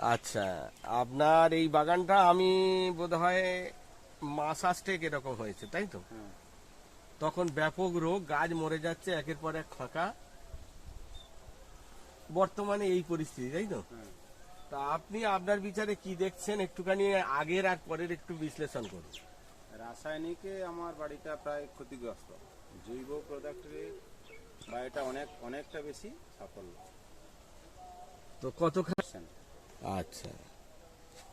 আচ্ছা আপনার এই বাগানটা আমি বোধহয় মাস আষ্টেক এরকম হয়েছে তাই তো? হ্যাঁ। তখন ব্যাপক রোগ গাছ মরে যাচ্ছে একের পর এক ফাঁকা। বর্তমানে এই পরিস্থিতি তাই তো? হ্যাঁ। তা আপনি আপনার বিচারে কি দেখছেন? একটুখানি আগের আর পরের একটু বিশ্লেষণ করুন। রাসায়নিকে আমার বাড়িটা প্রায় ক্ষতিগ্রস্ত। জৈব প্রোডাক্টে বাড়িটা অনেক অনেকটা বেশি সাফল্য। তো কত আচ্ছা।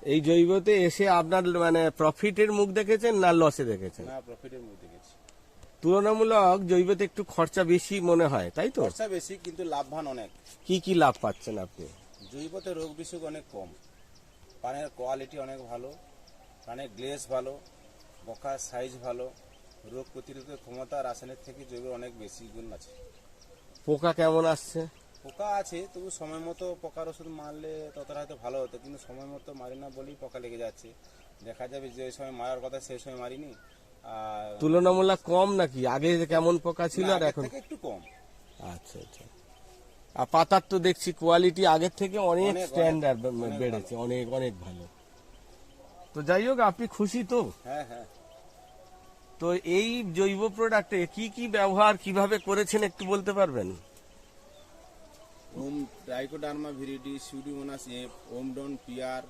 এই জৈবতে এসে আপনার মানে প্রফিটের মুখ দেখেছেন না লসে দেখেছেন? না প্রফিটের মধ্যে গেছি তুলনামূলক জৈবতে একটু খরচা বেশি মনে হয় তাই তো? খরচা বেশি কিন্তু লাভবান অনেক। কি কি লাভ পাচ্ছেন আপনি? জৈবতে রোগ বিসুখ অনেক কম। পানের কোয়ালিটি অনেক ভালো পানের গ্লেস ভালো বকার সাইজ ভালো। রোগ প্রতিরোধের ক্ষমতা রাসায়নিক থেকে জৈব অনেক বেশি গুণ আছে। পোকা কেমন আসছে? পোকা আছে তবু সময় মতো পোকার ওষুধ মারলে ততটা হয়তো ভালো হতো কিন্তু সময় মতো মারি না বলেই পোকা লেগে যাচ্ছে। দেখা যাবে যে সময় মারার কথা সেই সময় মারিনি। আর তুলনামূলক কম নাকি? আগে কেমন পোকা ছিল আর এখন? একটু কম। আচ্ছা আচ্ছা। আর পাতার তো দেখছি কোয়ালিটি আগের থেকে অনেক অনেক, স্ট্যান্ডার্ড বেড়েছে অনেক অনেক ভালো। তো যাই হোক আপনি খুশি তো? হ্যাঁ হ্যাঁ। তো এই জৈব প্রোডাক্টে কি কি ব্যবহার কীভাবে করেছেন একটু বলতে পারবেন? ওম ট্রাইকোডার্মা ভিরিডি সিউডিমোনাস এফ ওমডন পিয়ার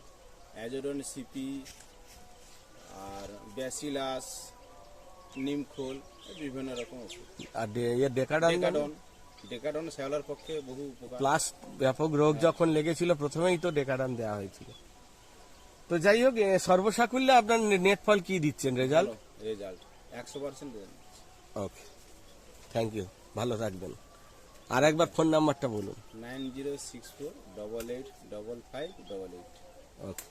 অ্যাজোডন সিপি আর ব্যাসিলাস নিমখোল বিভিন্ন রকম আর ডেকাডান ডেকাডন ডেকাডন শ্যাওলার পক্ষে বহু প্লাস ব্যাপক রোগ যখন লেগেছিল প্রথমেই তো ডেকাডন দেওয়া হয়েছিল। তো যাই হোক সর্বসাকুল্যে আপনার নেট ফল কি দিচ্ছেন রেজাল্ট? রেজাল্ট। একশো পার্সেন্ট ওকে থ্যাংক ইউ ভালো থাকবেন। আর একবার ফোন নাম্বারটা বলুন। Nine zero six four double eight double five double eight okay